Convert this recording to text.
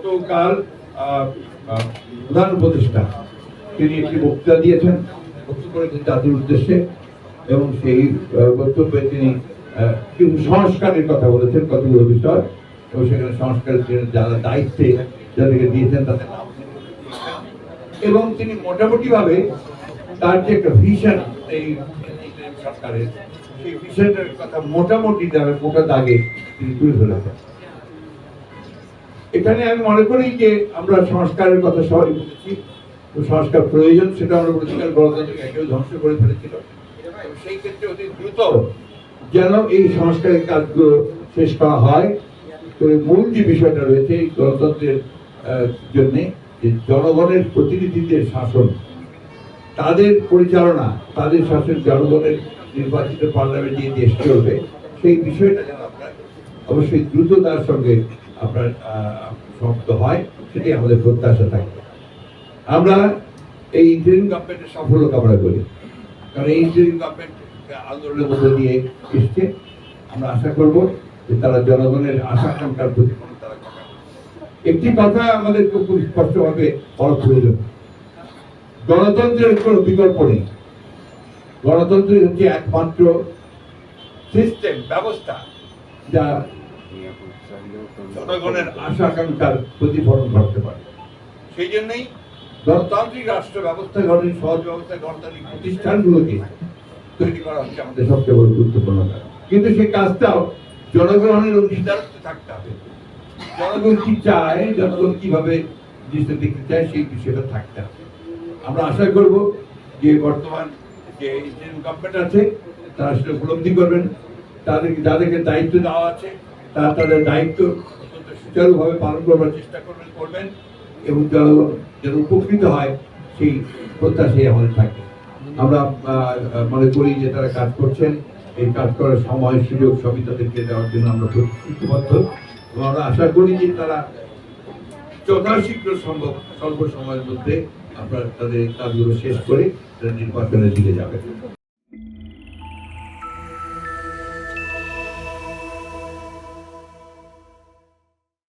গতকাল প্রধান উপদেষ্টা, তিনি একটি বক্তৃতা দিয়েছেন, বক্তব্য জাতির উদ্দেশ্যে, এবং সেই বক্তব্যে তিনি কিছু সংস্কারের কথা বলেছেন, কতগুলো বিষয়, এবং সেখানে সংস্কারের যারা দায়িত্বে যাদেরকে দিয়েছেন তাদের নাম এবং তিনি মোটামুটি ভাবে তার যে একটা ভিশন এই সরকারের, সেই ভিশনের কথা মোটামুটি যাবে মোটা দাগে তিনি তুলে ধরেছেন। এখানে আমি মনে করি যে আমরা সংস্কারের কথা সবাই বলেছি। সংস্কার প্রয়োজন, সেটা আমরা কারণ গণতন্ত্রকে একেও ধ্বংস করে ফেলেছিল। সেই ক্ষেত্রে অতি দ্রুত যেন এই সংস্কারের কাজগুলো শেষ করা হয়। তো মূল যে বিষয়টা রয়েছে এই গণতন্ত্রের জন্য যে জনগণের প্রতিনিধিদের শাসন, তাদের পরিচালনা, তাদের শাসন জনগণের নির্বাচিত পার্লামেন্টে দিয়ে দেশ চলবে, সেই বিষয়টা যেন আপনার অবশ্যই দ্রুততার সঙ্গে আপনার সমাপ্ত হয়, সেটি আমাদের প্রত্যাশা থাকবে। আমরা এই ইন্টারিম গভর্নমেন্টের সাফল্য কামনা করি। কারণ এই ইঞ্জিনিয়ারিং গভর্নমেন্ট আন্দোলনের মধ্যে দিয়ে এসছে। আমরা আশা করব যে তারা জনগণের আশা আকাঙ্ক্ষার প্রতিফলন তারা একটি কথা আমাদের খুব স্পষ্টভাবে বলা প্রয়োজন। গণতন্ত্রের কোনো বিকল্প নেই। গণতন্ত্রের হচ্ছে একমাত্র সিস্টেম ব্যবস্থা, যা জনগণের আশা আকাঙ্ক্ষার প্রতিফলন করতে পারে। সেই জন্যই গণতান্ত্রিক রাষ্ট্র ব্যবস্থা গঠনের সহজ ব্যবস্থা গণতান্ত্রিক প্রতিষ্ঠানগুলোকে তৈরি করা হচ্ছে আমাদের সবচেয়ে বড় গুরুত্বপূর্ণ কাজ কিন্তু সেই কাজটাও জনগণের অংশীদারত্ব থাকতে হবে। জনগণ কি চায় জনগণ কীভাবে জিনিসটা দেখতে চায় সেই বিষয়টা থাকতে হবে। আমরা আশা করব যে বর্তমান যে ইন্ডিয়ান গভর্নমেন্ট আছে তারা সেটা উপলব্ধি করবেন। তাদেরকে যাদেরকে দায়িত্ব দেওয়া আছে তারা তাদের দায়িত্ব সুচারুভাবে পালন করবার চেষ্টা করবেন করবেন এবং জনগণ যেন উপকৃত হয় সেই প্রত্যাশাই আমাদের থাকে। আমরা মনে করি যে তারা কাজ করছেন, এই কাজ করার সময়, সুযোগ, সবই তাদেরকে দেওয়ার জন্য আমরা প্রতিশ্রুতিবদ্ধ। এবং আমরা আশা করি যে তারা যথাশীঘ্র সম্ভব, স্বল্প সময়ের মধ্যে আপনার তাদের কাজগুলো শেষ করে তারা নির্বাচনের দিকে যাবে।